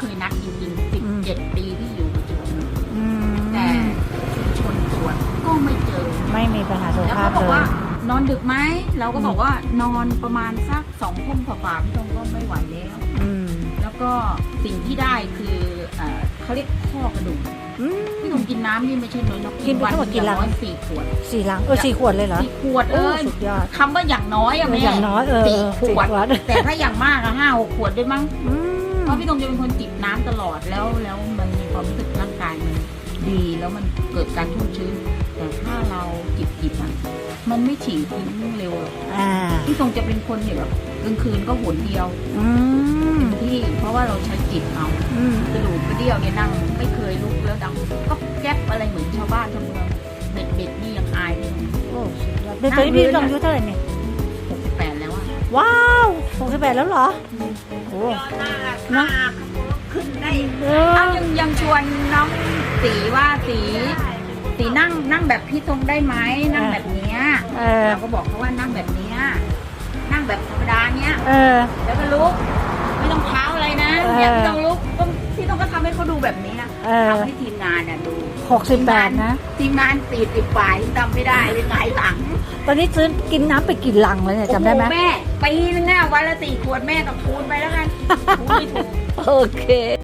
เคยนัดจริงๆสิบเจ็ดปีที่อยู่ปัจจุบันอืมแต่ชุมชนสวนก็ไม่เจอ ไม่มีปัญหาสุขแล้วภาพเขาบอเลกย ว่านอนดึกไหมเราก็บอกว่านอนประมาณสักสองทุ่มฝ่าๆพี่ตรงก็ไม่ไหวแล้ว อืมแล้วก็สิ่งที่ได้คือเอ่อเขาเรียกข้อกระดูกอืม พี่ตรงกินน้ำนี่ไม่ใช่น้อยนะกินไปทั้งหมดกี่ลังอย่างน้อยสี่ขวดสี่ลังเออสี่ขวดเลยเหรอสี่ขวดเอ้โอ้ยสุดยอด คำว่าอย่างน้อยอะแม่อย่างน้อยเออสี่ขสี่วดขวด แต่ถ้าอย่างมากอะห้าหกขวดด้วยมั้ง อืม เพราะพี่ตรงจะเป็นคนจิบน้ำตลอดแล้วแล้วมันมีความรู้สึกร่างกายมันดีแล้วมันเกิดการชุ่มชื้น แต่ถ้าเราจิบจิบอะมันไม่ฉี่ทิ้งเร็วหรอกอ่าพี่ตรงจะเป็นคนเนี่ยแบบกลางคืนก็หนเดียวอืมที่เพราะว่าเราใช้จิตเอาอืมกระดูกกระเดี่ยวเนี่ยนั่งไม่เคยลุกแล้วดังก็แก๊บอะไรเหมือนชาวบ้านชาวเมืองเด็ดเด็ดๆนี่ยังอายเลยโอ้สุดยอดเดี๋ยวตอนนี้พี่ต้องอายุเท่าไหร่เนี่ยหกสิบแปดแล้วอะว้าว หกสิบแปดแล้วเหรอโอ้หน้าขึ้นได้เอเอาอยังยังชวนน้องสีว่าสีสีนั่งนั่งแบบพี่ตรงได้ไหมนั่งแบบเนี้ยเออเราก็บอกเขาว่านั่งแบบเนี้ยนั่งแบบธรรมดาเนี้ยเออแล้วก็ลุกไม่ต้องเท้าอะไรนะเออเนี่ยพี่ต้องลุกก็พี่ต้องก็ทำให้เขาดูแบบนี้นะเออทำให้ทีมงานน่ะดูหกสิบแปดนะ ทีมงานสี่สิบฝ่ายทำไม่ได้เป็นไงหลัง ตอนนี้ซื้อกินน้ำไปกี่ลังแล้วเนี่ยจำได้ไหม โอ้โแม่ปีนึงอะวันละสี่ขวดแม่กับคูณไปแล้วกันคูณไม่ถูก โอเค